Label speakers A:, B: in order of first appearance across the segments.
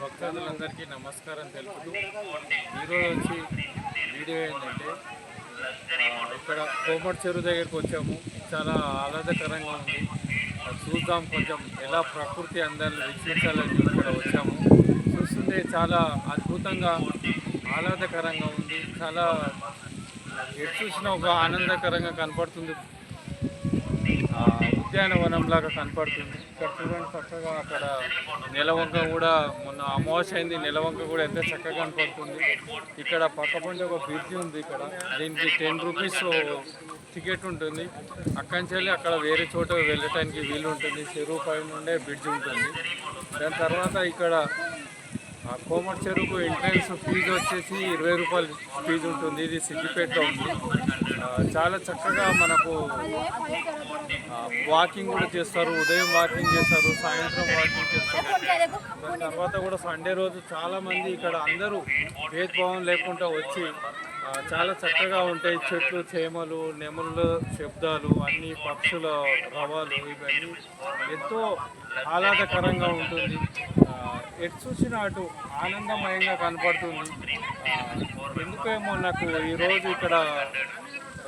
A: భక్తులందరికీ నమస్కారం తెలుపుతూ ఈరోజు వచ్చి వీడియో ఏంటంటే ఇక్కడ కోమటి చెరువు దగ్గరికి వచ్చాము. చాలా ఆహ్లాదకరంగా ఉంది. చూద్దాం కొంచెం ఎలా ప్రకృతి అందాన్ని వీక్షించాలని కూడా వచ్చాము. చూస్తుంటే చాలా అద్భుతంగా ఆహ్లాదకరంగా ఉంది. చాలా ఎటు చూసినా ఒక ఆనందకరంగా కనపడుతుంది. ఉద్యానవనం లాగా కనపడుతుంది. ఇక్కడ చూడండి చక్కగా అక్కడ నెలవంక కూడా మొన్న అమావాస్య అయింది. నెలవంక కూడా ఎంత చక్కగా కనపడుతుంది. ఇక్కడ పక్కపంట ఒక బ్రిడ్జ్ ఉంది ఇక్కడ. దీనికి టెన్ రూపీస్ టికెట్ ఉంటుంది. అక్కడి నుంచి వెళ్ళి అక్కడ వేరే చోట వెళ్ళటానికి వీలు ఉంటుంది చెరువు పైన ఉండే బ్రిడ్జ్ ఉంటుంది. దాని తర్వాత ఇక్కడ కోమటి చెరువుకు ఎంట్రన్స్ ఫీజు వచ్చేసి ఇరవై రూపాయలు ఫీజు ఉంటుంది. ఇది సిద్దిపేటలో ఉంది చాలా చక్కగా మనకు వాకింగ్ కూడా చేస్తారు. ఉదయం వాకింగ్ చేస్తారు సాయంత్రం వాకింగ్ చేస్తారు. దాని తర్వాత కూడా సండే రోజు చాలామంది ఇక్కడ అందరూ భేదభావం లేకుండా వచ్చి చాలా చక్కగా ఉంటాయి. చెట్లు చేమలు నెమళ్ళు శబ్దాలు అన్ని పక్షుల రవాలు ఇవన్నీ. ఎంతో ఆహ్లాదకరంగా ఉంటుంది. ఎటు చూసినా అటు ఆనందమయంగా కనపడుతుంది. ఎందుకేమో నాకు ఈరోజు ఇక్కడ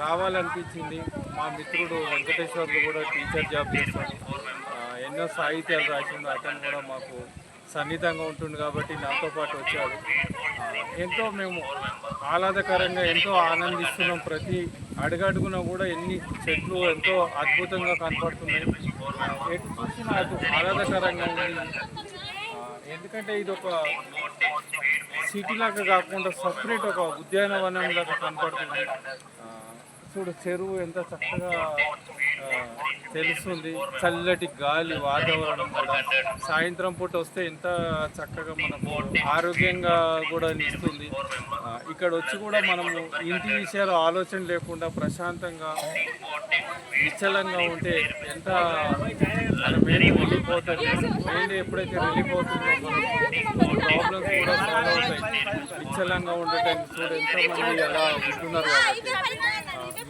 A: రావాలనిపించింది. మా మిత్రుడు వెంకటేశ్వర్లు కూడా టీచర్ జాబ్ చేస్తాడు. ఎన్నో సాహిత్యాలు రాసిండు. అతను కూడా మాకు సన్నిహితంగా ఉంటుంది కాబట్టి నాతో పాటు వచ్చాడు. ఎంతో మేము ఆహ్లాదకరంగా ఎంతో ఆనందిస్తున్నాం. ప్రతి అడుగడుగున కూడా ఎన్ని చెట్లు ఎంతో అద్భుతంగా కనపడుతున్నాయి. ఎటు చూసినా ఆహ్లాదకరంగా ఉంది. ఎందుకంటే ఇది ఒక సిటీ లాగా కాకుండా సపరేట్ ఒక ఉద్యానవనం లాగా కనపడుతుంది. ఆ, చూడు చెరువు ఎంత చక్కగా తెలుస్తుంది. చల్లటి గాలి వాతావరణం కూడా. సాయంత్రం పూట వస్తే ఎంత చక్కగా మనకు ఆరోగ్యంగా కూడా నిస్తుంది ఇక్కడ వచ్చి కూడా మనము ఇంటి విషయాలు ఆలోచన లేకుండా ప్రశాంతంగా నిశ్చలంగా ఉంటే ఎంత మన వెళ్ళిపోతుంది మైండ్ ఎప్పుడైతే వెళ్ళిపోతుందో మన ప్రాబ్లమ్స్ కూడా సాల్వ్ అవుతాయి. నిశ్చలంగా ఉండటానికి చూడ ఎంతమంది అలా ఉంటున్నారు కాబట్టి.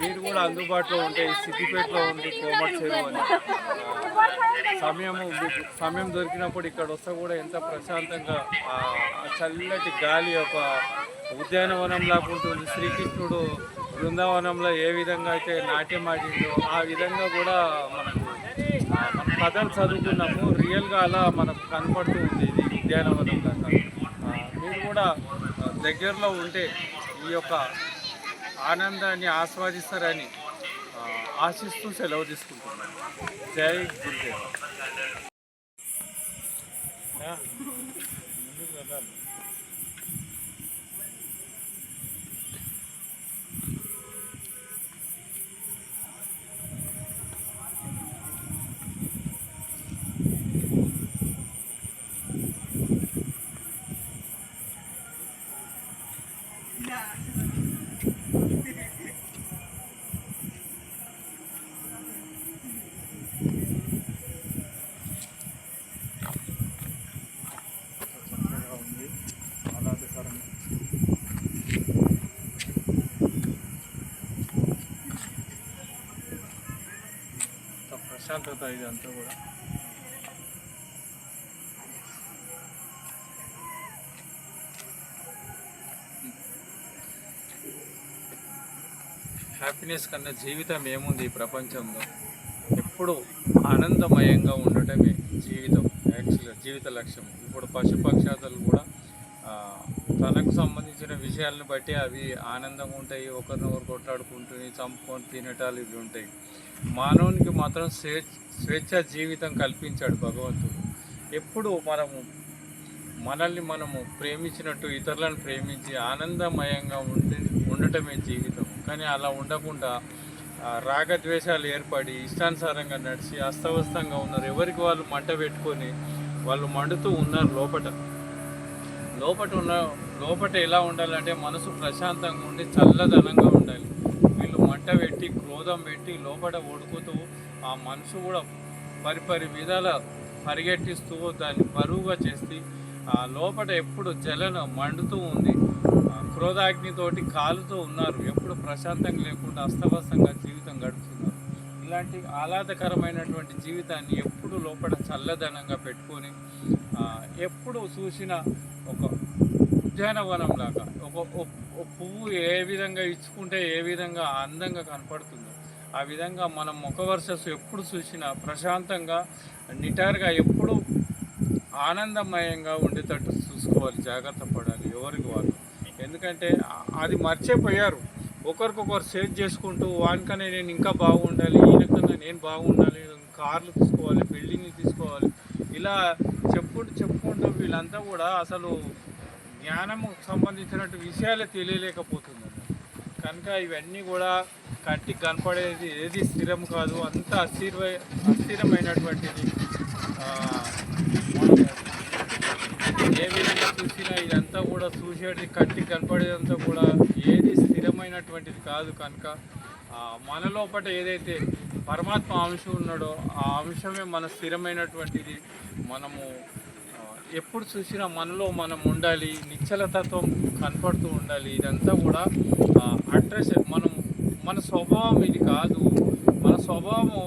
A: మీరు కూడా అందుబాటులో ఉంటే సిద్దిపేటలో ఉంది కోమట్ చెరువు అని. సమయం సమయం దొరికినప్పుడు ఇక్కడ వస్తే కూడా ఎంత ప్రశాంతంగా ఆ చల్లటి గాలి ఒక ఉద్యానవనం లాగా ఉంటుంది. శ్రీకృష్ణుడు బృందావనంలో ఏ విధంగా అయితే నాట్యం ఆడిందో ఆ విధంగా కూడా మనకు మన కథలు చదువుకున్నాము రియల్గా అలా మనకు కనపడుతూ ఉంది ఇది ఉద్యానవనం లాగా. మీరు కూడా దగ్గరలో ఉంటే ఈ యొక్క ఆనందాన్ని ఆస్వాదిస్తారని ఆశిస్తూ సెలవు తీసుకుంటున్నాను జై గురుదేవ్ ముందుకు వెళ్ళాలి. ఇంత ప్రశాంతత ఇదంతా కూడా. హ్యాపీనెస్ కన్నా జీవితం ఏముంది ఈ ప్రపంచంలో? ఎప్పుడు ఆనందమయంగా ఉండటమే జీవితం యాక్చువల్గా జీవిత లక్ష్యం. ఇప్పుడు పశుపక్షాతలు కూడా తనకు సంబంధించిన విషయాలను బట్టి అవి ఆనందంగా ఉంటాయి ఒకరినొకరు కొట్లాడుకుంటూ చంపుకొని తినటాలు ఇవి ఉంటాయి. మానవునికి మాత్రం స్వేచ్ఛ స్వేచ్ఛ జీవితం కల్పించాడు భగవంతుడు. ఎప్పుడు మనము మనల్ని మనము ప్రేమించినట్టు ఇతరులను ప్రేమించి ఆనందమయంగా ఉండి ఉండటమే జీవితం. కానీ అలా ఉండకుండా రాగద్వేషాలు ఏర్పడి ఇష్టానుసారంగా నడిచి అస్తవ్యస్తంగా ఉన్నారు. ఎవరికి వాళ్ళు మంట పెట్టుకొని వాళ్ళు మండుతూ ఉన్నారు లోపట. లోపట ఉన్న లోపట ఎలా ఉండాలంటే మనసు ప్రశాంతంగా ఉండి చల్లదనంగా ఉండాలి. వీళ్ళు మంట పెట్టి క్రోధం పెట్టి లోపట ఉడుకుతూ ఆ మనసు కూడా పరిపరి విధాల పరిగెట్టిస్తూ దాన్ని బరువుగా చేసి ఆ లోపట ఎప్పుడు జలన మండుతూ ఉంది. ఆ క్రోధాగ్నితోటి కాలుతూ ఉన్నారు. ఎప్పుడు ప్రశాంతంగా లేకుండా అస్తవ్యస్తంగా జీవితం గడుపుతుంది. ఇలాంటి ఆహ్లాదకరమైనటువంటి జీవితాన్ని ఎప్పుడు లోపల చల్లదనంగా పెట్టుకొని ఎప్పుడు చూసిన ఒక ఉద్యానవనం లాగా ఒక పువ్వు ఏ విధంగా ఇచ్చుకుంటే ఏ విధంగా అందంగా కనపడుతుందో ఆ విధంగా మనం ముఖ వర్షస్ ఎప్పుడు చూసినా ప్రశాంతంగా నిటారుగా ఎప్పుడు ఆనందమయంగా ఉండేటట్టు చూసుకోవాలి జాగ్రత్త పడాలి ఎవరికి వాళ్ళు. ఎందుకంటే అది మర్చిపోయారు. ఒకరికొకరు సేవ్ చేసుకుంటూ వానికనే నేను ఇంకా బాగుండాలి ఈయనకన్నా నేను బాగుండాలి కార్లు తీసుకోవాలి బిల్డింగ్లు తీసుకోవాలి. ఇలా చెప్పుకుంటూ చెప్పుకుంటూ వీళ్ళంతా కూడా అసలు జ్ఞానము సంబంధించినట్టు విషయాలే తెలియలేకపోతుంది కనుక ఇవన్నీ కూడా కట్టి కనపడేది ఏది స్థిరం కాదు. అంత అస్థిర అస్థిరమైనటువంటిది ఏ విధంగా చూసినా ఇదంతా కూడా చూసేది కట్టి కనపడేదంతా కూడా ఏది స్థిరమైనటువంటిది కాదు కనుక మనలోపట మన లోపల ఏదైతే పరమాత్మ అంశం ఉన్నాడో ఆ అంశమే మన స్థిరమైనటువంటిది. మనము ఎప్పుడు చూసినా మనలో మనం ఉండాలి నిశ్చలతత్వం కనపడుతూ ఉండాలి. ఇదంతా కూడా అడ్రస్ మనం మన స్వభావం ఇది కాదు. మన స్వభావము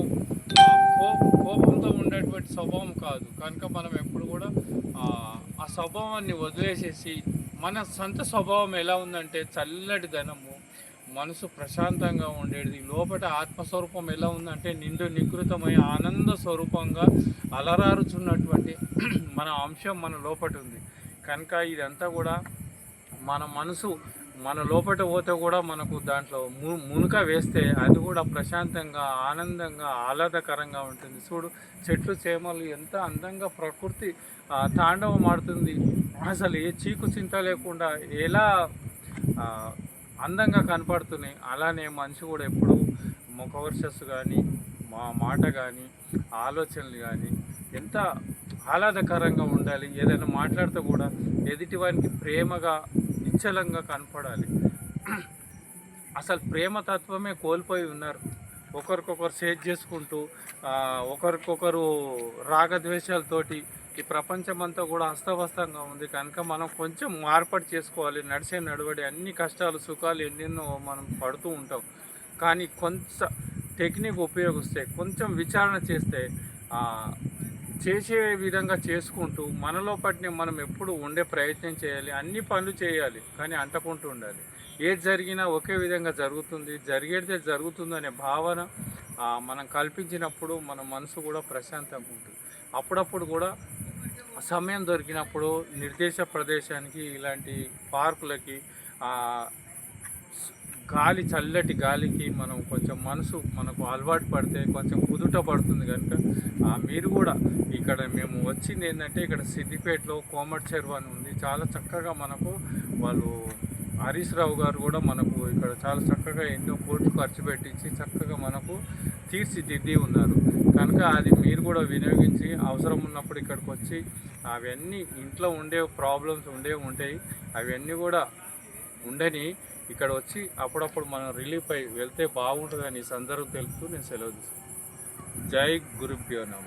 A: కోపంతో ఉండేటువంటి స్వభావం కాదు. కనుక మనం ఎప్పుడు కూడా ఆ, ఆ స్వభావాన్ని వదిలేసేసి మన సొంత స్వభావం ఎలా ఉందంటే చల్లటి ధనము మనసు ప్రశాంతంగా ఉండేది. లోపల ఆత్మస్వరూపం ఎలా ఉందంటే నిండు నికృతమై ఆనంద స్వరూపంగా అలరారుచున్నటువంటి మన అంశం మన లోపట ఉంది. కనుక ఇదంతా కూడా మన మనసు మన లోపట పోతే కూడా మనకు దాంట్లో ము మునుక వేస్తే అది కూడా ప్రశాంతంగా ఆనందంగా ఆహ్లాదకరంగా ఉంటుంది. చూడు చెట్లు చేమలు ఎంత అందంగా ప్రకృతి తాండవం ఆడుతుంది. అసలు ఏ చీకు చింత లేకుండా ఎలా అందంగా కనపడుతున్నాయి. అలానే మనిషి కూడా ఎప్పుడు ముఖవర్షస్సు కానీ మా మాట కానీ ఆలోచనలు కానీ ఎంత ఆహ్లాదకరంగా ఉండాలి ఏదైనా మాట్లాడితే కూడా ఎదుటి వారికి ప్రేమగా నిశ్చలంగా కనపడాలి. అసలు ప్రేమ తత్వమే కోల్పోయి ఉన్నారు. ఒకరికొకరు షేర్ చేసుకుంటూ ఒకరికొకరు రాగద్వేషాలతోటి ఈ ప్రపంచం అంతా కూడా అస్తవ్యస్తంగా ఉంది. కనుక మనం కొంచెం మార్పాటు చేసుకోవాలి. నడిచే నడవడి అన్ని కష్టాలు సుఖాలు ఎన్నెన్నో మనం పడుతూ ఉంటాం. కానీ కొంత టెక్నిక్ ఉపయోగిస్తే కొంచెం విచారణ చేస్తే చేసే విధంగా చేసుకుంటూ మనలో పట్టిన మనం ఎప్పుడు ఉండే ప్రయత్నం చేయాలి. అన్ని పనులు చేయాలి కానీ అంటకుంటూ ఉండాలి. ఏది జరిగినా ఒకే విధంగా జరుగుతుంది. జరిగేదే జరుగుతుందనే భావన మనం కల్పించినప్పుడు మన మనసు కూడా ప్రశాంతంగా ఉంటుంది. అప్పుడప్పుడు కూడా సమయం దొరికినప్పుడు నిర్దేశ ప్రదేశానికి ఇలాంటి పార్కులకి గాలి చల్లటి గాలికి మనం కొంచెం మనసు మనకు అలవాటు పడితే కొంచెం కుదుట పడుతుంది కనుక మీరు కూడా ఇక్కడ మేము వచ్చింది ఏంటంటే ఇక్కడ సిద్దిపేటలో కోమటి చెరువు అని ఉంది. చాలా చక్కగా మనకు వాళ్ళు హరీష్ రావు గారు కూడా మనకు ఇక్కడ చాలా చక్కగా ఎన్నో కోట్లు ఖర్చు పెట్టించి చక్కగా మనకు తీర్చిదిద్ది ఉన్నారు. కనుక అది మీరు కూడా వినియోగించి అవసరం ఉన్నప్పుడు ఇక్కడికి వచ్చి అవన్నీ ఇంట్లో ఉండే ప్రాబ్లమ్స్ ఉండే ఉంటాయి. అవన్నీ కూడా ఉండని ఇక్కడ వచ్చి అప్పుడప్పుడు మనం రిలీఫ్ అయి వెళ్తే బాగుంటుందని ఈ సందర్భం తెలుపుతూ నేను సెలవు తీసుకుంటాను జై గురుభ్యో నమ.